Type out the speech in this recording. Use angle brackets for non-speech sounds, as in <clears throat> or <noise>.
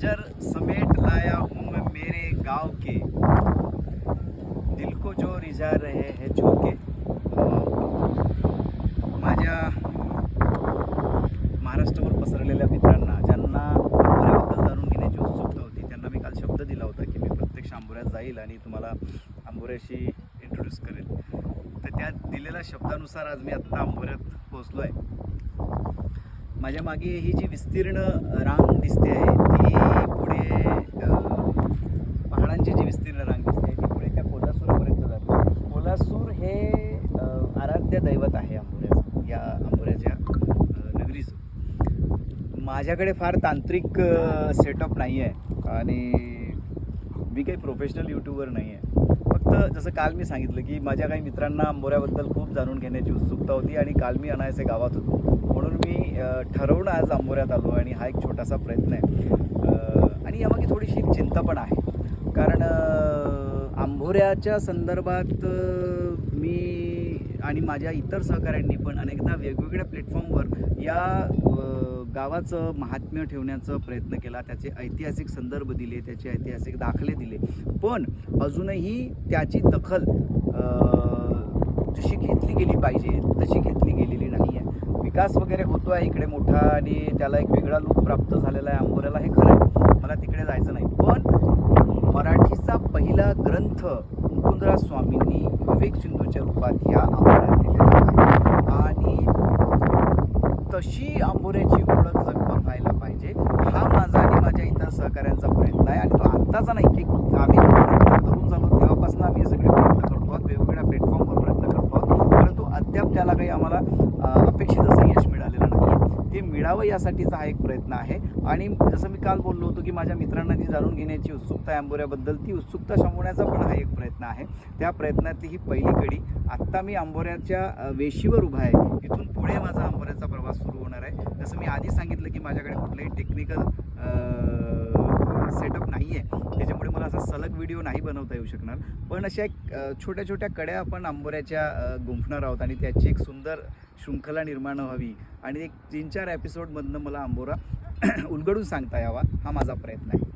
खंजर समेट लाया हूँ मैं मेरे गांव के। दिल को जो रिझा रहे है झोके। माझ्या महाराष्ट्रावर पसरलेल्या मित्रांना ज्यांना आंबोऱ्याबद्दल जाणून घेण्याची उत्सुकता होती त्यांना मी काल शब्द दिला होता की मी प्रत्यक्ष आंबोऱ्यात जाईल आणि तुम्हाला आंबोऱ्याशी इंट्रोड्यूस करेल. तर त्या दिलेल्या शब्दानुसार आज मी आत्ता आंबोऱ्यात पोचलो आहे माझ्या मागे ही जी विस्तीर्ण रांग आंबोऱ्याचं या आंबोऱ्याच्या नगरीचं. माझ्याकडे फार तांत्रिक सेटअप नाही आहे आणि मी काही प्रोफेशनल यूट्यूबर नाही आहे फक्त जसं काल मी सांगितलं की माझ्या काही मित्रांना आंबोऱ्याबद्दल खूप जाणून घेण्याची उत्सुकता होती आणि काल मी अनायसे गावात होतो. म्हणून मी ठरवून आज आंबोऱ्यात आलो आणि हा एक छोटासा प्रयत्न आहे. आणि यामागे थोडीशी एक चिंता पण आहे. कारण आंबोऱ्याच्या संदर्भात मी आणि माझ्या इतर सहकाऱ्यांनी पण अनेकदा वेगवेगळ्या प्लॅटफॉर्मवर या गावाचं महात्म्य ठेवण्याचा प्रयत्न केला त्याचे ऐतिहासिक संदर्भ दिले त्याचे ऐतिहासिक दाखले दिले. पण अजूनही त्याची दखल जशी घेतली गेली पाहिजे तशी घेतली गेलेली नाही आहे. विकास वगैरे होतो आहे इकडे मोठा आणि त्याला एक वेगळा लूप प्राप्त झालेला आहे अंबोऱ्याला हे खरं आहे. मला तिकडे जायचं नाही. पण मराठीचा पहिला ग्रंथ मुकुंदराज स्वामींनी विवेक सिंधूच्या रूपात या आंबोऱ्या दिलेल्या आहेत. आणि तशी आंबोऱ्याची ओळख जगभर व्हायला पाहिजे. हा माझा आणि माझ्या इतर सहकाऱ्यांचा प्रयत्न आहे आणि तो आत्ताचा नाही की आम्ही तरुण झालो तेव्हापासून आम्ही सगळे प्रयत्न करतो आहोत. वेगवेगळ्या प्लॅटफॉर्मवर प्रयत्न करतो आहोत. परंतु अद्याप त्याला काही आम्हाला अपेक्षित असं यश मिळालेलं. ते मिळावं यासाठीचा हा एक प्रयत्न आहे. आणि जसं मी काल बोललो होतो की माझ्या मित्रांना जी जाणून घेण्याची उत्सुकता आहे आंबोऱ्याबद्दल ती उत्सुकता शमवण्याचा पण हा एक प्रयत्न आहे. त्या प्रयत्नातली ही पहिली कडी आत्ता मी आंबोऱ्याच्या वेशीवर उभा आहे. इथून पुढे माझा आंबोऱ्याचा प्रवास सुरू होणार आहे. जसं मी आधी सांगितलं की माझ्याकडे कुठलंही टेक्निकल नाही आहे त्याच्यामुळे मला असा सलग व्हिडिओ नाही बनवता येऊ शकणार. पण अशा एक छोट्या छोट्या कड्या आपण आंबोऱ्याच्या गुंफणार आहोत आणि त्याची एक सुंदर शृंखला निर्माण व्हावी. आणि एक तीन चार एपिसोडमधनं मला आंबोरा <clears throat> उलगडून सांगता यावा हा माझा प्रयत्न आहे.